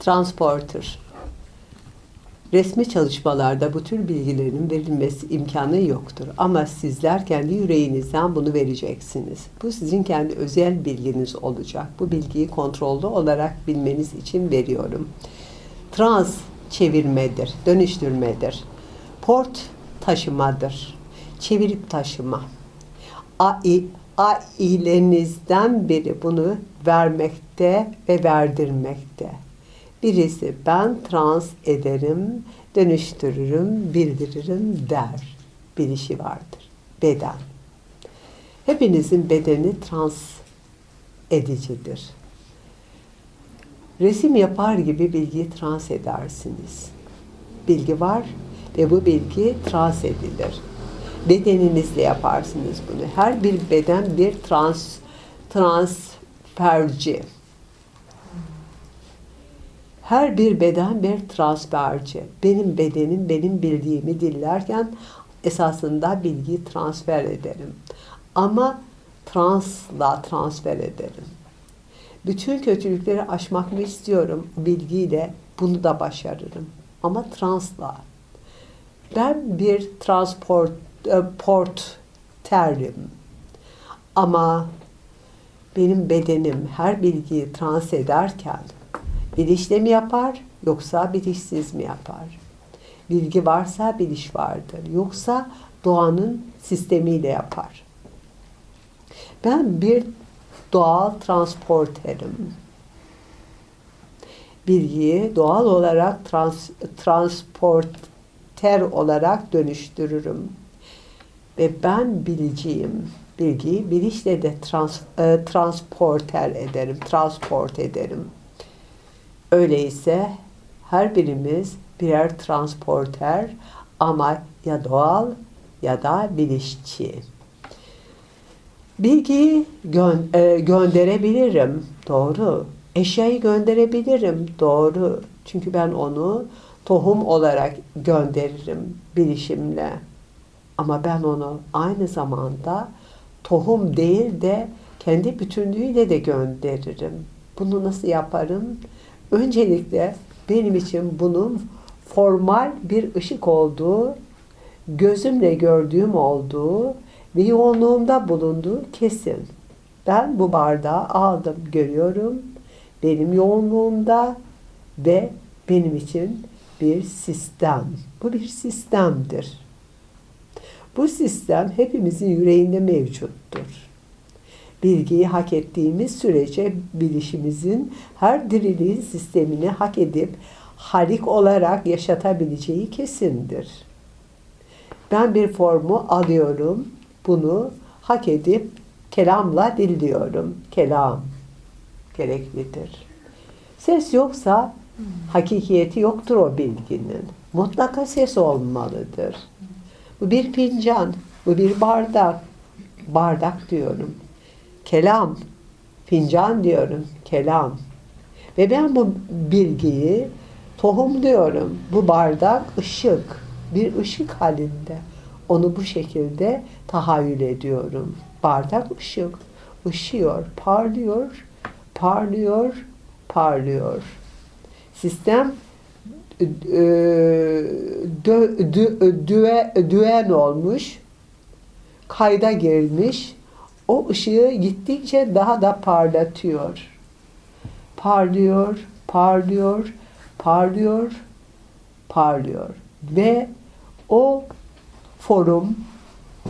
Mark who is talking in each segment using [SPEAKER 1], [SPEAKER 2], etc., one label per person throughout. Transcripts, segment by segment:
[SPEAKER 1] Transporter. Resmi çalışmalarda bu tür bilgilerin verilmesi imkanı yoktur. Ama sizler kendi yüreğinizden bunu vereceksiniz. Bu sizin kendi özel bilginiz olacak. Bu bilgiyi kontrollü olarak bilmeniz için veriyorum. Trans çevirmedir, dönüştürmedir. Port taşımadır. Çevirip taşıma. AI, ailelerinizden biri bunu vermekte ve verdirmekte. Birisi ben trans ederim, dönüştürürüm, bildiririm der. Bir işi vardır. Beden. Hepinizin bedeni trans edicidir. Resim yapar gibi bilgiyi trans edersiniz. Bilgi var ve bu bilgi trans edilir. Bedeninizle yaparsınız bunu. Her bir beden bir trans transferci. Her bir beden bir transferci. Benim bedenim benim bildiğimi dillerken esasında bilgiyi transfer ederim. Ama transla transfer ederim. Bütün kötülükleri aşmak mı istiyorum bilgiyle bunu da başarırım. Ama transla. Ben bir transport e, porterim. Ama benim bedenim her bilgiyi trans ederken bilişle mi yapar yoksa bilişsiz mi yapar? Bilgi varsa biliş vardır. Yoksa doğanın sistemiyle yapar. Ben bir doğal transporterim. Bilgiyi doğal olarak trans, transporter olarak dönüştürürüm. Ve ben bileceğim bilgiyi bilişle de trans, e, transporter ederim, transport ederim. Öyleyse her birimiz birer transporter ama ya doğal ya da bilişçi. Bilgiyi gö- e, gönderebilirim. Doğru. Eşyayı gönderebilirim. Doğru. Çünkü ben onu tohum olarak gönderirim bilişimle. Ama ben onu aynı zamanda tohum değil de kendi bütünlüğüyle de gönderirim. Bunu nasıl yaparım? Öncelikle benim için bunun formal bir ışık olduğu, gözümle gördüğüm olduğu ve yoğunluğumda bulunduğu kesin. Ben bu bardağı aldım, görüyorum. Benim yoğunluğumda ve benim için bir sistem. Bu bir sistemdir. Bu sistem hepimizin yüreğinde mevcuttur. Bilgiyi hak ettiğimiz sürece bilişimizin her diriliğin sistemini hak edip halik olarak yaşatabileceği kesindir. Ben bir formu alıyorum, bunu hak edip kelamla dilliyorum. Kelam gereklidir. Ses yoksa hakikiyeti yoktur o bilginin. Mutlaka ses olmalıdır. Bu bir fincan, bu bir bardak. Bardak diyorum. Kelam, fincan diyorum, kelam. Ve ben bu bilgiyi tohum diyorum. Bu bardak ışık, bir ışık halinde. Onu bu şekilde tahayyül ediyorum. Bardak ışık, ışıyor, parlıyor, parlıyor, parlıyor. Sistem e, dö, dü, düe, düen olmuş, kayda girmiş, o ışığı gittikçe daha da parlatıyor. Parlıyor, parlıyor, parlıyor, parlıyor. Ve o forum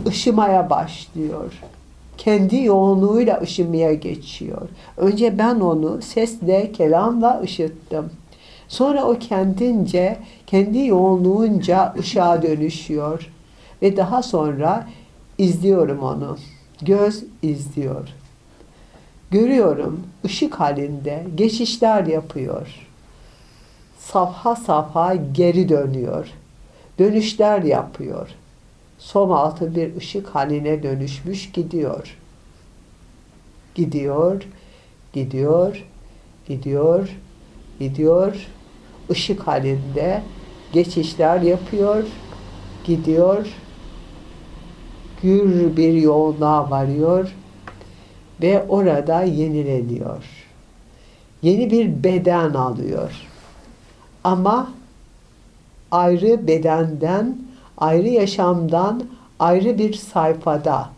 [SPEAKER 1] ışımaya başlıyor. Kendi yoğunluğuyla ışımaya geçiyor. Önce ben onu sesle, kelamla ışıttım. Sonra o kendince, kendi yoğunluğunca ışığa dönüşüyor. Ve daha sonra izliyorum onu. Göz izliyor. Görüyorum ışık halinde geçişler yapıyor. Safha safha geri dönüyor. Dönüşler yapıyor. Som altı bir ışık haline dönüşmüş gidiyor. Gidiyor, gidiyor, gidiyor, gidiyor. Işık halinde geçişler yapıyor, gidiyor, gür bir yoğunluğa varıyor ve orada yenileniyor. Yeni bir beden alıyor. Ama ayrı bedenden, ayrı yaşamdan, ayrı bir sayfada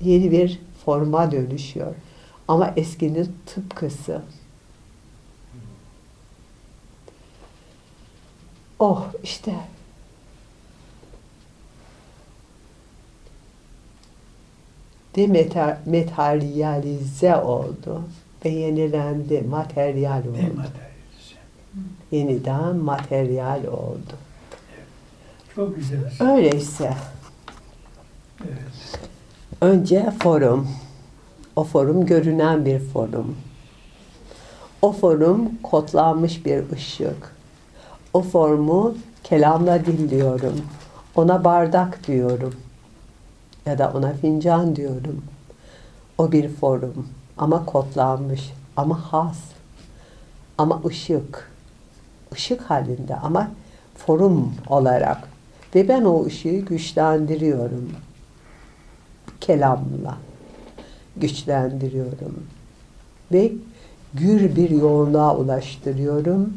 [SPEAKER 1] yeni bir forma dönüşüyor. Ama eskinin tıpkısı. Oh işte. Dematerialize oldu ve yenilendi, materyal oldu.
[SPEAKER 2] Dematerialize.
[SPEAKER 1] Yeniden materyal oldu.
[SPEAKER 2] Çok güzel.
[SPEAKER 1] Öyleyse
[SPEAKER 2] Evet.
[SPEAKER 1] önce forum. O forum görünen bir forum. O forum kodlanmış bir ışık. O formu kelamla dinliyorum. Ona bardak diyorum. Ya da ona fincan diyorum. O bir forum. Ama kodlanmış. Ama has. Ama ışık. Işık halinde ama forum olarak. Ve ben o ışığı güçlendiriyorum. Kelamla güçlendiriyorum. Ve gür bir yoğunluğa ulaştırıyorum.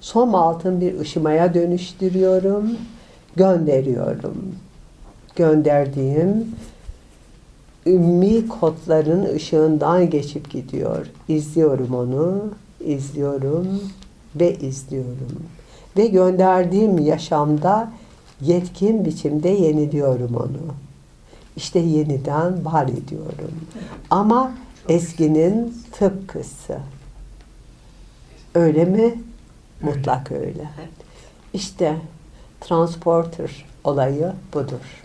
[SPEAKER 1] Som altın bir ışımaya dönüştürüyorum. Gönderiyorum. Gönderdiğim ümmi kodların ışığından geçip gidiyor. İzliyorum onu, izliyorum ve izliyorum. Ve gönderdiğim yaşamda yetkin biçimde yeniliyorum onu. İşte yeniden var ediyorum. Ama eskinin tıpkısı. Öyle mi? Mutlak öyle. İşte transporter olayı budur.